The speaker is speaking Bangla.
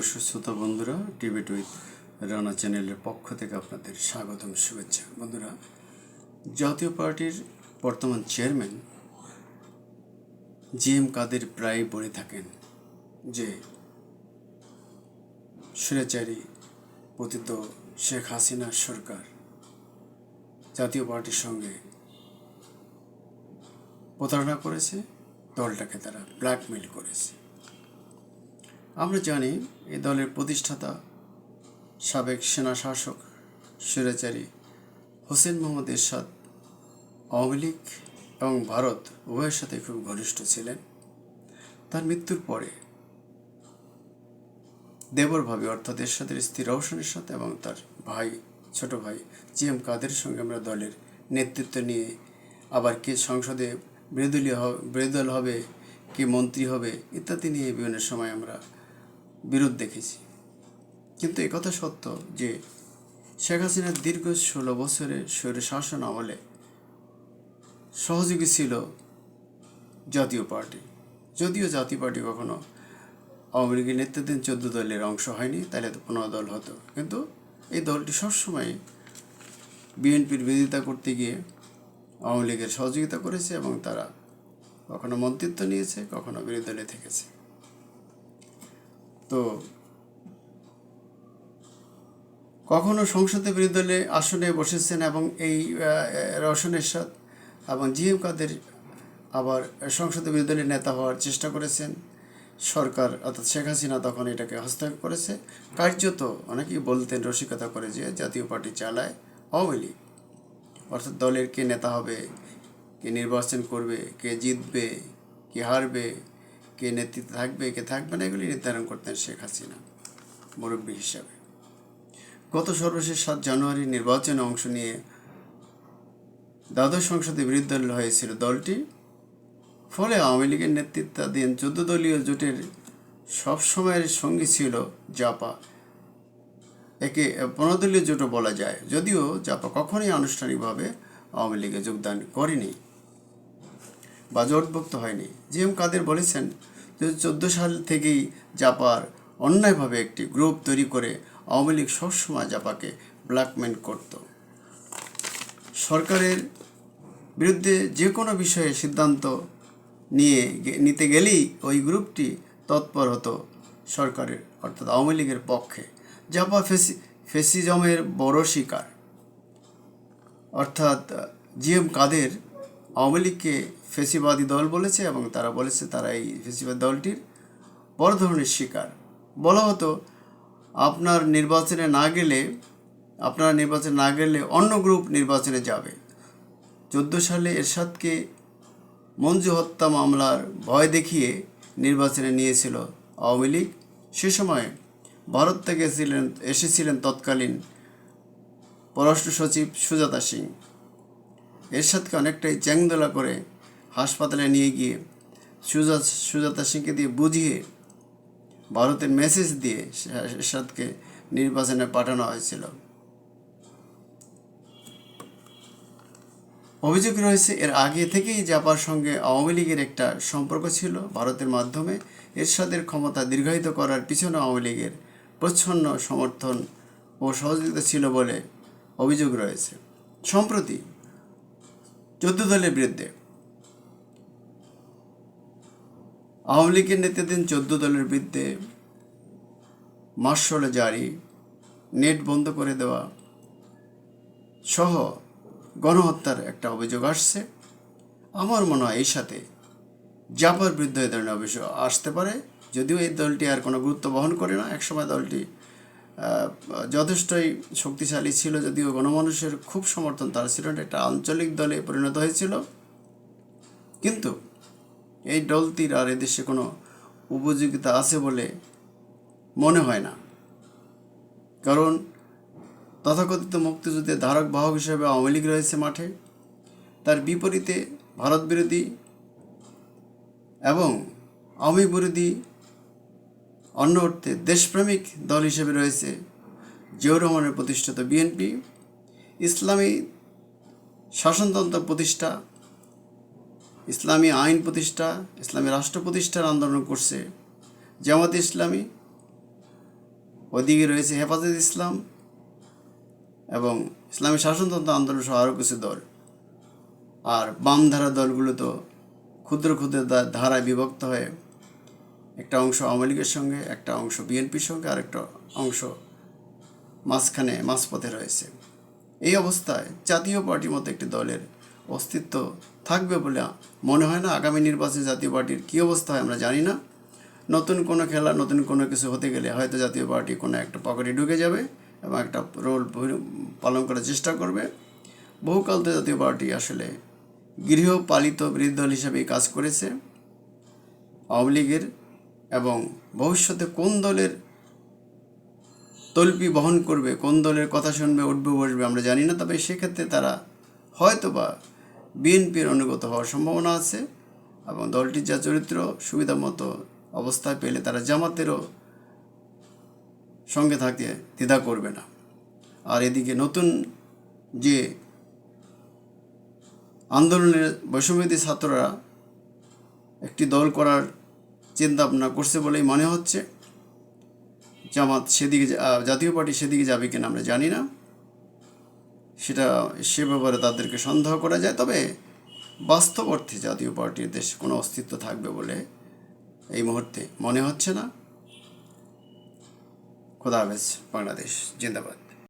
দর্শক শ্রোতা বন্ধুরা টিভি টুইট রানা চ্যানেলের পক্ষ থেকে আপনাদের স্বাগতম শুভেচ্ছা। বন্ধুরা, জাতীয় পার্টির বর্তমান চেয়ারম্যান জি এম কাদের প্রায় বলে থাকেন যে, স্বৈরাচারী পতিত শেখ হাসিনার সরকার জাতীয় পার্টির সঙ্গে প্রতারণা করেছে, দলটাকে তারা ব্ল্যাকমেল করেছে। আমরা জানি এই দলের প্রতিষ্ঠাতা সাবেক সেনা শাসক হোসেন মোহাম্মদ এরশাদ আওয়ামী লীগ এবং ভারত উভয়ের সাথে খুব ঘনিষ্ঠ ছিলেন। তার মৃত্যুর পরে দেবর ভাবি, অর্থাৎ এরশাদের স্ত্রী রওশনের সাথে এবং তার ভাই, ছোট ভাই জি এম কাদের সঙ্গে আমরা দলের নেতৃত্ব নিয়ে আবার কে সংসদে বিরোধী হবে, বিরোধী দল হবে, কে মন্ত্রী হবে ইত্যাদি নিয়ে বিভিন্ন সময় আমরা বিরোধ দেখেছি। কিন্তু একথা সত্য যে শেখ হাসিনার দীর্ঘ ষোলো বছরের স্বৈর শাসন আমলে সহযোগী ছিল জাতীয় পার্টি। যদিও জাতীয় পার্টি কখনো আওয়ামী লীগের নেতৃত্বাধীন চোদ্দ দলের অংশ হয়নি, তাহলে তো পনেরো দল হতো। কিন্তু এই দলটি সবসময় বিএনপির বিরোধিতা করতে গিয়ে আওয়ামী লীগের সহযোগিতা করেছে এবং তারা কখনো মন্ত্রিত্ব নিয়েছে, কখনো বিরোধী দলে থেকেছে। তো কখনো সংসদে বিরোধী দলে আসনে বসেছেন এবং এই রওশনের সাথ এবং জিএম কাদের আবার সংসদে বিরোধী দলের নেতা হওয়ার চেষ্টা করেছেন। সরকার অর্থাৎ শেখ হাসিনা তখন এটাকে হস্তক্ষেপ করেছে। কার্যত অনেকেই বলতেন রসিকতা করে যে জাতীয় পার্টি চালায় আওয়ামী লীগ। অর্থাৎ দলের কে নেতা হবে, কে নির্বাচন করবে, কে জিতবে, কে হারবে কে নেতৃত্বে থাকবে, কে থাকবে না, এগুলি নির্ধারণ করতেন শেখ হাসিনা, মুরব্বী হিসাবে। গত সর্বশেষ সাত জানুয়ারি নির্বাচনে অংশ নিয়ে দ্বাদশ সংসদে বিরোধী দল হয়েছিল দলটি। ফলে আওয়ামী লীগের নেতৃত্বাধীন চোদ্দ দলীয় জোটের সবসময়ের সঙ্গী ছিল জাপা। একে পনেরোদলীয় জোটও বলা যায়। যদিও জাপা কখনোই আনুষ্ঠানিকভাবে আওয়ামী লীগে যোগদান করেনি। বা জোটভুক্ত হয়নি। জি এম কাদের বলেছেন দু সাল থেকেই জাপার অন্যায়ভাবে একটি গ্রুপ তৈরি করে আওয়ামী লীগ সবসময় জাপাকে ব্ল্যাকমেল করত। সরকারের বিরুদ্ধে যে কোনো বিষয়ে সিদ্ধান্ত নিয়ে নিতে গেলেই ওই গ্রুপটি তৎপর হতো সরকারের, অর্থাৎ আওয়ামী লীগের পক্ষে। জাপা ফেসি, ফেসিজমের বড় শিকার। অর্থাৎ জিএম কাদের আওয়ামী লীগকে ফেসিবাদী দল বলেছে এবং তারা বলেছে তারা এই ফেসিবাদ দলটির বড় ধরনের শিকার। বলা হতো, আপনার নির্বাচনে না গেলে, আপনারা নির্বাচনে না গেলে অন্য গ্রুপ নির্বাচনে যাবে। চোদ্দ সালে এরশাদকে মঞ্জু হত্যা মামলার ভয় দেখিয়ে নির্বাচনে নিয়েছিল আওয়ামী লীগ। সে সময় ভারত থেকে ছিলেন এসেছিলেন তৎকালীন পররাষ্ট্র সচিব সুজাতা সিং। এরশাদকে অনেকটাই চ্যাংদোলা করে হাসপাতালে নিয়ে গিয়ে সুজাত সুজাতা সিংকে দিয়ে বুঝিয়ে ভারতের মেসেজ দিয়ে এরশাদকে নির্বাচনে পাঠানো হয়েছিল। অভিযোগ রয়েছে, এর আগে থেকেই জাপার সঙ্গে আওয়ামী লীগের একটা সম্পর্ক ছিল। ভারতের মাধ্যমে এরশাদের ক্ষমতা দীর্ঘায়িত করার পিছনে আওয়ামী লীগের প্রচ্ছন্ন সমর্থন ও সহযোগিতা ছিল বলে অভিযোগ রয়েছে। সম্প্রতি চোদ্দ দলের বিরুদ্ধে। আওয়ামী লীগের নেতৃত্বাধীন চোদ্দ দলের বিরুদ্ধে মার্শল জারি, নেট বন্ধ করে দেওয়া সহ গণহত্যার একটা অভিযোগ আসছে। আমার মনে হয় এই সাথে জাপার বিরুদ্ধে এই ধরনের অভিযোগ আসতে পারে, যদিও এই দলটি আর কোনো গুরুত্ব বহন করে না। একসময় দলটি যথেষ্টই শক্তিশালী ছিল যদিও গণমানুষের খুব সমর্থন তার ছিল একটা আঞ্চলিক দলে পরিণত হয়েছিল। কিন্তু এই দলটির আর এদেশে কোনো উপযোগিতা আছে বলে মনে হয় না। কারণ তথাকথিত মুক্তিযুদ্ধের ধারক বাহক হিসেবে আওয়ামী লীগ রয়েছে মাঠে। তার বিপরীতে ভারত বিরোধী এবং আওয়ামী বিরোধী অন্য অর্থে দেশপ্রেমিক দল হিসেবে রয়েছে জিয়াউর রহমানের প্রতিষ্ঠিত বিএনপি, ইসলামী শাসনতন্ত্র প্রতিষ্ঠা, ইসলামী আইন প্রতিষ্ঠা, ইসলামী রাষ্ট্র প্রতিষ্ঠার আন্দোলন করছে জামাত ইসলামী ওদিকে রয়েছে হেফাজত ইসলাম এবং ইসলামী শাসনতন্ত্র আন্দোলন সহ আরও কিছু দল। আর বাম ধারা দলগুলো তো ক্ষুদ্র ক্ষুদ্র ধারায় বিভক্ত হয়ে একটা অংশ আওয়ামী লীগের সঙ্গে, একটা অংশ বিএনপির সঙ্গে, আর একটা অংশ মাঝখানে, মাঝপথে রয়েছে। এই অবস্থায় জাতীয় পার্টির মতো একটি দলের অস্তিত্ব থাকবে বলে মনে হয় না। আগামী নির্বাচনে জাতীয় পার্টির কী অবস্থা হয় আমরা জানি না। নতুন কোনো খেলা, নতুন কোনো কিছু হতে গেলে হয়তো জাতীয় পার্টি কোনো একটা পকেটে ঢুকে যাবে এবং একটা রোল পালন করার চেষ্টা করবে। বহুকাল তো জাতীয় পার্টি আসলে গৃহপালিত বিরোধী দল হিসেবেই কাজ করেছে। আওয়ামী লীগের এবং ভবিষ্যতে কোন দলের তল্পি বহন করবে, কোন দলের কথা শুনবে, উঠবে, বসবে, আমরা জানি না। তবে সেক্ষেত্রে তারা হয়তো বা বিএনপির অনুগত হওয়ার সম্ভাবনা আছে এবং দলটির যা চরিত্র, সুবিধা মতো অবস্থায় পেলে তারা জামাতেরও সঙ্গে থাকতে দ্বিধা করবে না। আর এদিকে নতুন যে আন্দোলনের বৈষম্যদী ছাত্ররা একটি দল করার চিন্তা ভাবনা করছে বলেই মনে হচ্ছে। জামাত সেদিকে জাতীয় পার্টি সেদিকে যাবে কিনা আমরা জানি না। সেটা, সে ব্যাপারে তাদেরকে সন্দেহ করা যায়। তবে বাস্তব অর্থে জাতীয় পার্টির দেশে কোনো অস্তিত্ব থাকবে বলে এই মুহূর্তে মনে হচ্ছে না। খোদা হাফেজ, বাংলাদেশ, জিন্দাবাদ।